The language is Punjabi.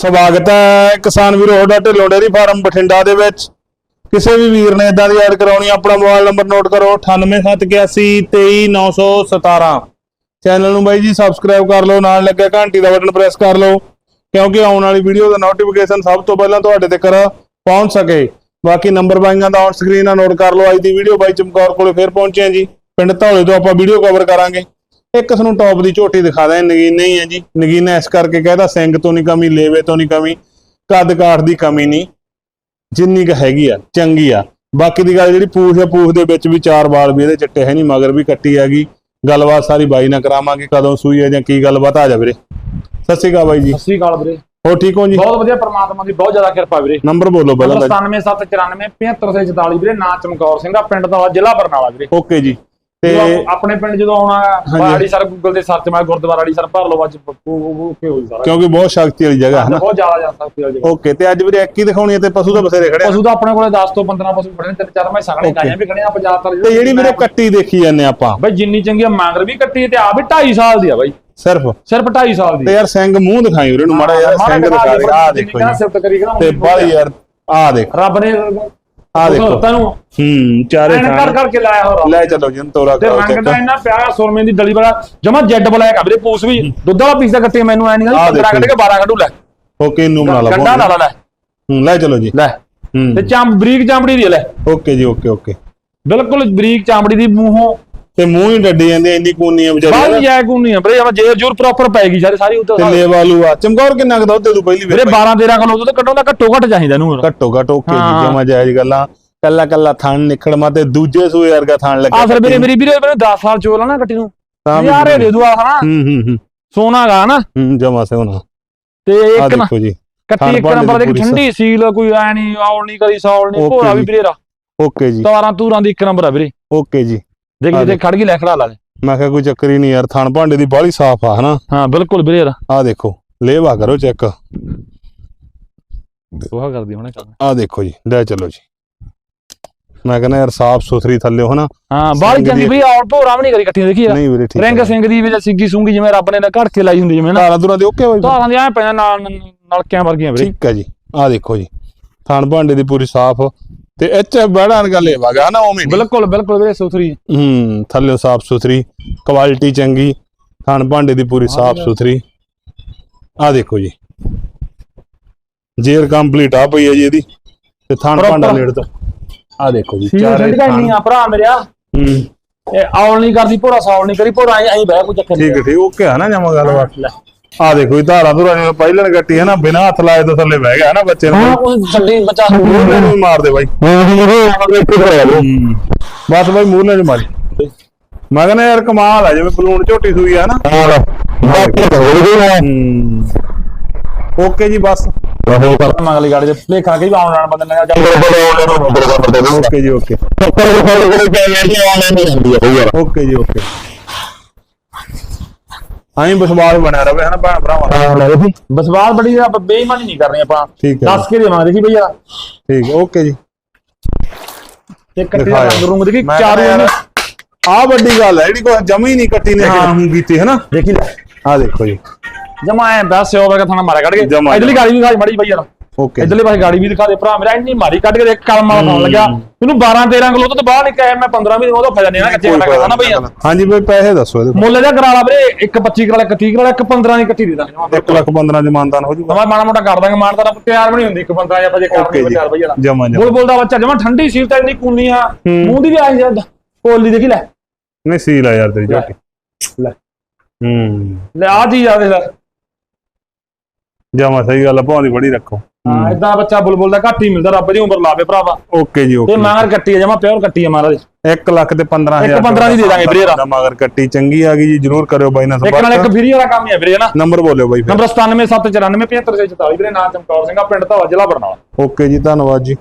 ਸਵਾਗਤ ਹੈ ਕਿਸਾਨ ਵੀਰੋ ਤੁਹਾਡਾ ਢਿੱਲੋਂ ਡੇਅਰੀ ਫਾਰਮ ਬਠਿੰਡਾ ਦੇ ਵਿੱਚ। ਕਿਸੇ ਵੀ ਵੀਰ ਨੇ ਇਦਾਂ ਦੀ ਐਡ ਕਰਾਉਣੀ ਆਪਣਾ ਮੋਬਾਈਲ ਨੰਬਰ ਨੋਟ ਕਰੋ 9871823917 ਚੈਨਲ ਨੂੰ ਬਾਈ ਜੀ ਸਬਸਕ੍ਰਾਈਬ ਕਰ ਲਓ, ਨਾਲ ਲੱਗਿਆ ਘੰਟੀ ਦਾ ਬਟਨ ਪ੍ਰੈਸ ਕਰ ਲਓ, ਕਿਉਂਕਿ ਆਉਣ ਵਾਲੀ ਵੀਡੀਓ ਦਾ ਨੋਟੀਫਿਕੇਸ਼ਨ ਸਭ ਤੋਂ ਪਹਿਲਾਂ ਤੁਹਾਡੇ ਤੱਕ ਪਹੁੰਚ ਸਕੇ। ਬਾਕੀ ਨੰਬਰ ਬਾਈਆਂ ਦਾ ਔਨ ਸਕਰੀਨ ਆ, ਨੋਟ ਕਰ ਲਓ, ਅੱਜ ਦੀ ਵੀਡੀਓ ਬਾਈ ਚਮਕੌਰ ਕੋਲੇ ਫੇਰ ਪਹੁੰਚੇ ਆ ਜੀ। ਪਿੰਡ ਧੌਲੇ ਤੋਂ ਆਪਾਂ ਵੀਡੀਓ ਕਵਰ ਕਰਾਂਗੇ। ਇੱਕ ਤੁਹਾਨੂੰ ਟੌਪ ਦੀ ਝੋਟੀ ਦਿਖਾ ਦਾਂ ਨਗੀਨੇ ਹੀ ਹੈ ਜੀ। ਨਗੀਨਾ ਇਸ ਕਰਕੇ ਕਹਿੰਦਾ ਸਿੰਘ ਤੋਂ ਨਹੀਂ ਕਮੀ ਲੇਵੇ ਤੋਂ ਨਹੀਂ ਕਮੀ ਕੱਦ ਕਾਠ ਦੀ ਕਮੀ ਨਹੀਂ ਜਿੰਨੀ ਕ ਹੈਗੀ ਆ ਚੰਗੀ ਆ। ਬਾਕੀ ਦੀ ਗੱਲ ਜਿਹੜੀ ਪੂਛ ਆ ਪੂਛ ਦੇ ਵਿੱਚ ਵੀ ਚਾਰ ਵਾਲ ਵੀ ਇਹਦੇ ਚਿੱਟੇ ਹੈ ਨਹੀਂ ਮਗਰ ਵੀ ਕੱਟੀ ਹੈਗੀ। ਗੱਲਬਾਤ ਸਾਰੀ ਬਾਈ ਨਾਲ ਕਰਾਵਾਂਗੇ ਕਦੋਂ ਸੂਈ ਹੈ ਜਾਂ ਕੀ ਗੱਲਬਾਤ ਆ ਜਾ ਵੀਰੇ। ਸਤਿ ਸ਼੍ਰੀ ਅਕਾਲ ਬਾਈ ਜੀ। ਸਤਿ ਸ੍ਰੀ ਅਕਾਲ ਵੀਰੇ। ਹੋ ਠੀਕ ਹੋ ਜੀ? ਬਹੁਤ ਵਧੀਆ ਪ੍ਰਮਾਤਮਾ ਦੀ ਬਹੁਤ ਜ਼ਿਆਦਾ ਕਿਰਪਾ ਵੀਰੇ। ਨੰਬਰ ਬੋਲੋ ਪਹਿਲਾਂ ਤਾਂ 97794 75644 ਵੀਰੇ ਨਾਂ ਚਮਕੌਰ ਸਿੰਘ ਆ ਪਿੰਡ ਦਾ ਜ਼ਿਲ੍ਹਾ ਬਰਨਾਲਾ ਵੀਰੇ। ਓਕੇ ਜੀ। ਤੇ ਆਪਣੇ ਪਿੰਡ ਜਦੋਂ ਆਉਣਾ ਬਾੜੀ ਸਰ ਗੂਗਲ ਤੇ ਸਰਚ ਮਾਰ ਗੁਰਦੁਆਰਾ ਵਾਲੀ ਸਰ ਭਰ ਲਓ ਅੱਜ ਓਕੇ ਹੋਈ ਸਾਰਾ ਕਿਉਂਕਿ ਬਹੁਤ ਸ਼ਕਤੀ ਵਾਲੀ ਜਗ੍ਹਾ ਹੈ ਨਾ। ਬਹੁਤ ਜ਼ਿਆਦਾ ਜਾ ਸਕਦੀ ਜੀ ਓਕੇ ਤੇ ਅੱਜ ਵੀਰੇ ਇੱਕ ਹੀ ਦਿਖਾਉਣੀ ਹੈ ਤੇ ਪਸ਼ੂ ਤਾਂ ਬਸੇਰੇ ਖੜੇ। ਪਸ਼ੂ ਤਾਂ ਆਪਣੇ ਕੋਲੇ 10 ਤੋਂ 15 ਪਸ਼ੂ ਖੜੇ ਨੇ ਤਿੰਨ ਚਾਰ ਮੈਂ ਸਾਗਣੇ ਕਾਇਆ ਵੀ ਖੜੇ ਆ ਪੰਜਾਬ ਤਰ ਤੇ ਜਿਹੜੀ ਵੀਰੇ ਕੱਟੀ ਦੇਖੀ ਜਾਂਦੇ ਆਪਾਂ। ਬਈ ਜਿੰਨੀ ਚੰਗੀ ਆ ਮਾਂਗਰ ਵੀ ਕੱਟੀ ਤੇ ਆ ਵੀ 2.5 ਸਾਲ ਦੀ ਆ ਬਾਈ। ਸਿਰਫ। ਸਿਰਫ 2.5 ਸਾਲ ਦੀ। ਤੇ ਯਾਰ ਸਿੰਘ ਮੂੰਹ ਦਿਖਾਈ ਵੀਰੇ ਨੂੰ ਮਾੜਾ ਯਾਰ ਸਿੰਘ ਦਿਖਾ ਦੇ ਆ ਦੇਖੋ ਤੇ ਬਾਲੀ ਯਾਰ ਆ ਦੇਖ। ਰੱਬ ਨੇ ਆ ਦੇਖੋ। ਹੂੰ ਚਾਰੇ ਐਨ ਕਰ ਥਾਂ ਕਰਕੇ ਲਾਇਆ ਹੋ ਰੱਬ ਲੈ ਚਲੋ ਜੀ ਤੋਰਾ ਤੇ ਕਰੋ ਰੰਗ ਚੈੱਕ। ਦਾ ਇੰਨਾ ਪਿਆਰਾ ਸੁਰਮੇ ਦੀ ਡਲੀ ਵਾਲਾ ਜਮਾ ਜੈਡ ਬਲੈਕ ਆ ਵੀਰੇ ਪੂਸ ਵੀ। ਦੁੱਧ ਵਾਲਾ ਪੀਸ ਦਾ ਕੱਟੇ ਮੈਨੂੰ ਐ ਨਹੀਂ ਆਹ 15 ਦੇਖੋ ਕੱਢ ਕੇ 12 ਕੱਢੂ ਲੈ। ਓਕੇ ਇਹਨੂੰ ਬਣਾ ਲਾ ਗੰਡਾ ਲਾ ਲਾ ਲੈ। ਹੂੰ ਲੈ ਚਲੋ ਜੀ। ਲੈ। ਹੂੰ। ਤੇ ਚਾਂਬ ਬਰੀਕ ਚਾਂਬੜੀ ਦੀ ਆ ਲੈ। ਓਕੇ ਜੀ ਓਕੇ ਓਕੇ। ਬਿਲਕੁਲ ਬਰੀਕ ਚਾਂਬੜੀ ਦੀ ਮੂੰਹੋਂ ਤੇ ਮੂੰਹ ਹੀ ਡੱਡੀ ਜਾਂਦੇ ਇੰਨੀ ਕੂਨੀ ਆ ਬਾਹਰ ਵਿਚਾਰੀ ਜਾਇ ਕੋ ਨਹੀਂ ਆ ਵੀਰੇ ਜਮਾ ਜੇਰ ਜੂਰ ਪ੍ਰੋਪਰ ਪੈਗੀ ਸਾਰੇ ਸਾਰੀ ਉੱਤੇ ਤੇ ਲੇਵਾਲੂ ਆ? ਚਮਕੌਰ ਕਿੰਨਾ ਕੁ ਦੁੱਧ ਦੇ ਤੂੰ ਪਹਿਲੀ ਵੀਰੇ ਵੇਰ 12 13 ਕਿਲੋ ਦੁੱਧ ਕੱਢੋ ਨਾ ਘੱਟੋ ਘੱਟ ਚਾਹੀਦਾ ਇਹਨੂੰ ਘੱਟੋ ਘੱਟ ਓਕੇ ਜੀ। ਜਮਾ ਜਾਇਜ਼ ਗੱਲਾਂ ਕੱਲਾ ਕੱਲਾ ਥਣ ਨਿਕੜਮਾ ਤੇ ਦੂਜੇ ਸੂਏ ਵਰਗਾ ਥਣ ਲੱਗਾ ਆ ਫਿਰ ਵੀਰੇ ਮੇਰੀ ਵੀਰੇ ਮੈਨੂੰ 10 ਸਾਲ ਚੋਲ ਆ ਨਾ ਕੱਟੀ ਨੂੰ। ਤਾਂ ਯਾਰੇ ਦੇ ਦੂ ਆ ਹਨਾ। ਹੂੰ ਹੂੰ ਹੂੰ। ਸੋਨਾ ਗਾ ਨਾ। ਹੂੰ ਜਮਾ ਸੇ ਹੋਣਾ ਤੇ ਆ ਇੱਕ ਨਾ ਦੇਖੋ ਜੀ ਕੱਟੀ ਇੱਕ ਨੰਬਰ ਦੀ ਦੇ ਠੰਡੀ ਸੀਲ ਕੋਈ ਐ ਨਹੀਂ ਆਉਲ ਨਹੀਂ ਕਰੀ ਸੌਲ ਨਹੀਂ ਭੋਰਾ ਵੀ ਜੀ। ਵੀਰੇ ਰਾ ਓਕੇ ਜੀ। ਤਾਰਾਂ ਤੂਰਾਂ ਦੀ ਇੱਕ ਨੰਬਰ ਆ ਵੀਰੇ। ਓਕੇ ਜੀ। ਦੇਖ ਜਿੱਥੇ। ਖੜ ਗਈ ਲੈ ਖੜਾ ਲਾ ਲੈ ਮੈਂ ਕਿਹਾ ਕੋਈ ਚੱਕਰ ਹੀ ਨਹੀਂ ਯਾਰ ਥਣ ਭਾਂਡੇ ਦੀ ਬਾਹਲੀ ਸਾਫ਼ ਆ ਹਨਾ? ਹਾਂ ਬਿਲਕੁਲ ਵੀਰੇ ਆ। ਦੇਖੋ ਲੇਵਾ ਕਰੋ ਚੈੱਕ। ਦੋਹਾ ਕਰਦੀ ਹੁਣੇ ਚੱਲ। ਆ ਦੇਖੋ ਜੀ ਲੈ ਚਲੋ ਜੀ। ਮੈਂ ਕਹਿੰਦਾ ਯਾਰ ਸਾਫ਼ ਸੁਥਰੀ ਥੱਲੇ ਹੋ ਨਾ। ਹਾਂ ਬਾਹਲੀ ਚੰਗੀ ਵੀ ਔਰ ਭੋਰਾ ਵੀ ਨਹੀਂ ਕਰੀ ਇਕੱਠੀ ਦੇਖੀ ਯਾਰ। ਨਹੀਂ ਵੀਰੇ ਠੀਕ ਰਿੰਗ। ਸਿੰਘ ਦੀ ਵੀ ਜਾਂ ਸਿੰਗੀ ਸੁੰਗੀ ਜਿਵੇਂ ਰੱਬ ਨੇ ਨਾ ਘੜ ਕੇ ਲਾਈ ਹੁੰਦੀ ਜਿਵੇਂ ਨਾ। ਧਾਰਾਂ ਦੂਰਾਂ ਦੇ ਓਕੇ ਬਾਈ ਧਾਰਾਂ ਦੀ ਐ ਪੈਣਾ ਨਾਲ ਨਲਕਿਆਂ ਵਰਗੀਆਂ ਵੀਰੇ। ਠੀਕ ਹੈ ਜੀ। ਆ ਦੇਖੋ ਜੀ। ਥਣ ਭਾਂਡੇ ਦੀ ਪੂਰੀ ਸਾਫ਼। ਤੇ ਇੱਥੇ ਬੜਾ ਗੱਲ ਇਹ ਵਗਾ ਨਾ ਉਵੇਂ। ਬਿਲਕੁਲ ਬਿਲਕੁਲ ਵੀਰੇ ਸੁਥਰੀ ਹੂੰ। ਥੱਲੇ ਸਾਫ਼ ਸੁਥਰੀ ਕੁਆਲਿਟੀ ਚੰਗੀ ਥਣ ਭਾਂਡੇ ਦੀ ਪੂਰੀ ਸਾਫ਼ ਸੁਥਰੀ। ਆ ਦੇਖੋ ਜੀ। ਜੇਰ ਕੰਪਲੀਟ ਆ ਪਈ ਹੈ ਜੀ ਇਹਦੀ। ਤੇ ਥਣ। ਭਾਂਡਾ ਲੇੜ ਤੋਂ। ਆ ਦੇਖੋ ਜੀ ਚਾਰੇ ਥਣ। ਆ ਭਰਾ ਮੇਰਿਆ। ਹੂੰ। ਇਹ ਆਉਲ ਨਹੀਂ ਕਰਦੀ ਭੋਰਾ ਸੌਲ ਨਹੀਂ ਕਰੀ ਭੋਰਾ ਐਂ ਬਹਿ ਕੋਈ ਚੱਕਰ ਠੀਕ ਠੀਕ ਓਕੇ ਆ ਨਾ ਜਮਾ ਗੱਲਬਾਤ। ਲੈ। ਆ ਦੇਖੋ ਜੀ ਧਾਰਾ ਧੁਰਾ ਜਿਵੇਂ ਪਹਿਲਾਂ ਕੱਟੀ ਹੈ ਨਾ ਬਿਨਾਂ ਹੱਥ ਲਾਏ ਤੋਂ ਥੱਲੇ ਬਹਿ ਗਿਆ ਹੈ ਨਾ ਬੱਚੇ ਨੂੰ। ਹਾਂ ਕੋਈ ਛੱਡੀ ਬੱਚਾ ਮੂਹਰੇ ਨੂੰ। ਮਾਰ ਦੇ ਬਾਈ। ਹੂੰ। ਬਸ ਬਾਈ ਮੂਹਰੇ ਨੂੰ ਮਾਰੀ। ਮੈਂ ਕਹਿੰਦਾ ਯਾਰ ਕਮਾਲ ਆ ਜਿਵੇਂ ਬਲੂਨ ਝੋਟੀ ਸੂਈ ਆ ਨਾ। ਹੂੰ ਓਕੇ ਜੀ ਬਸ। ਮੰਗਲੀ ਗਾੜੀ ਦੇ ਭਲੇਖਾ ਕੇ ਵੀ ਆਉਣ ਜਾਣ ਬੰਦੇ ਨੇ ਜਾ ਓਕੇ ਜੀ ਓਕੇ। ਓਕੇ ਜੀ ਓਕੇ। ਆਈ ਵਿਸ਼ਵਾਸ ਬਣਿਆ ਰਵੇ ਹਨਾ ਭੈਣ ਭਰਾਵਾਂ ਦਾ। ਬਸਵਾਲ ਬੜੀ ਆ ਬੇਈਮਾਨੀ ਨਹੀਂ ਕਰਨੀ ਆਪਾਂ। ਠੀਕ ਹੈ ਦੱਸ ਕੇ ਦੇਵਾਂਗੇ ਜੀ ਭਈਆ। ਠੀਕ ਓਕੇ ਜੀ। ਤੇ ਕੱਟੇ ਦਿਖਾਇਓ। ਰੰਗ ਰੂੰਗ ਦੇਖੀ ਚਾਰੂ ਇਹਨੇ ਆਹ ਵੱਡੀ ਗੱਲ ਹੈ ਜਿਹੜੀ ਕੋਈ ਜਮੀ ਨਹੀਂ ਕੱਟੀ ਨੇ ਹਾਂ ਹੂੰ ਕੀਤੀ ਹੈ ਨਾ ਦੇਖੀ ਲੈ। ਆ ਦੇਖੋ ਜੀ। ਜਮਾ ਐ ਬਸ ਹੋ ਵਰਗਾ ਥਾਣਾ ਮਾਰਿਆ ਕੱਢ ਕੇ। ਇਧਰਲੀ ਗਾੜੀ ਵੀ ਖਾਈ ਮੜੀ ਭਈਆ ਓਕੇ ਇਧਰਲੇ ਪਾਸੇ ਗਾੜੀ ਵੀ ਦਿਖਾ ਦੇ ਭਰਾ ਮੇਰਾ ਇੰਨੀ ਮਾਰੀ ਕੱਢ ਕੇ ਦੇਖ ਕਲਮ ਵਾਲਾ ਪਾਉਣ ਲੱਗਾ ਇਹਨੂੰ 12 13 ਕਿਲੋ ਤੋਂ ਬਾਹਰ ਨਿਕਲਿਆ ਮੈਂ 15 ਵੀ ਉਹਦਾ ਫਜਾ ਨਹੀਂ ਨਾ ਕੱਚੇ ਵਾਲਾ ਕਰਦਾ ਨਾ ਹਾਂਜੀ ਬਈ ਪੈਸੇ ਦੱਸੋ ਇਹਦੇ ਮੁੱਲ ਦਾ ਕਰਾ ਲਾ ਵੀਰੇ ਇੱਕ 25 ਕਰਾ ਲਾ ਇੱਕ 30 ਕਰਾ ਲਾ ਇੱਕ 15 ਦੀ ਕੱਟੀ ਦੇ ਦਾਂਗੇ। 1 ਲੱਖ 15 ਚ ਮਾਨਦਾਨ ਹੋ ਜੂਗਾ ਮੈਂ ਮਾੜਾ ਮੋਟਾ ਕਰ ਦਾਂਗੇ ਮਾਨ ਤਾਂ ਤਿਆਰ ਵੀ ਨਹੀਂ ਹੁੰਦੀ ਇੱਕ 15 ਜਾਂ ਵਜੇ ਓਕੇ ਕਰਦੇ ਜੀ। ਚਾਰ ਭਈਆ ਜਮਾ ਜਮਾ। ਬੁਲਬੁਲ ਦਾ ਬੱਚਾ ਜਮਾ ਠੰਡੀ ਸੀਲ ਤਾਂ ਇੰਨੀ ਕੂਨੀ ਆ ਮੂੰਹ ਦੀ ਵੀ ਆਈ ਜਾਂਦਾ। ਕੋਲੀ ਦੇਖੀ ਲੈ। ਨਹੀਂ ਸੀਲ ਆ ਯਾਰ ਤੇਰੀ ਝੋਟੀ। ਲੈ। ਹੂੰ। ਲੈ ਆ ਚੀਜ਼ ਆ ਦੇਖ ਲੈ। ਜਮਾ ਸਹੀ ਗੱਲ ਆ ਭਾਂ ਦੀ ਬੜੀ ਰੱਖੋ। ਹਾਂ ਇਦਾਂ ਬੱਚਾ ਬੁਲਬੁਲ ਦਾ ਘੱਟ ਹੀ ਮਿਲਦਾ ਰੱਬ ਦੀ ਉਮਰ ਲਾਵੇ ਭਰਾਵਾ। ਓਕੇ ਜੀ ਤੇ ਓਕੇ ਮਾਂਗਰ ਕੱਟੀ ਆ ਜਮਾ ਪਿਓਰ ਕੱਟੀ ਆ ਮਹਾਰਾਜ। 1 ਲੱਖ ਤੇ 15000 ਇੱਕ 15 ਦੀ ਦੇ ਦਾਂਗੇ ਵੀਰੇ ਇਹਦਾ। ਮਗਰ ਕੱਟੀ ਚੰਗੀ ਆ ਗਈ ਜੀ ਜਰੂਰ ਕਰਿਓ ਬਾਈ ਨਾਲ ਇੱਕ ਨਾਲ ਇੱਕ ਸੰਪਰਕ ਫਰੀ ਵਾਲਾ ਕੰਮ ਹੀ ਆ ਵੀਰੇ ਨਾ? ਨੰਬਰ ਬੋਲਿਓ ਬਾਈ ਫਿਰ। ਨੰਬਰ 9779475644 ਵੀਰੇ ਨਾਮ ਚਮਕੌਰ ਸਿੰਘ ਆ ਪਿੰਡ ਧਾਵਾ ਜ਼ਿਲ੍ਹਾ ਬਰਨਾਲਾ। ਓਕੇ ਜੀ ਧੰਨਵਾਦ ਜੀ।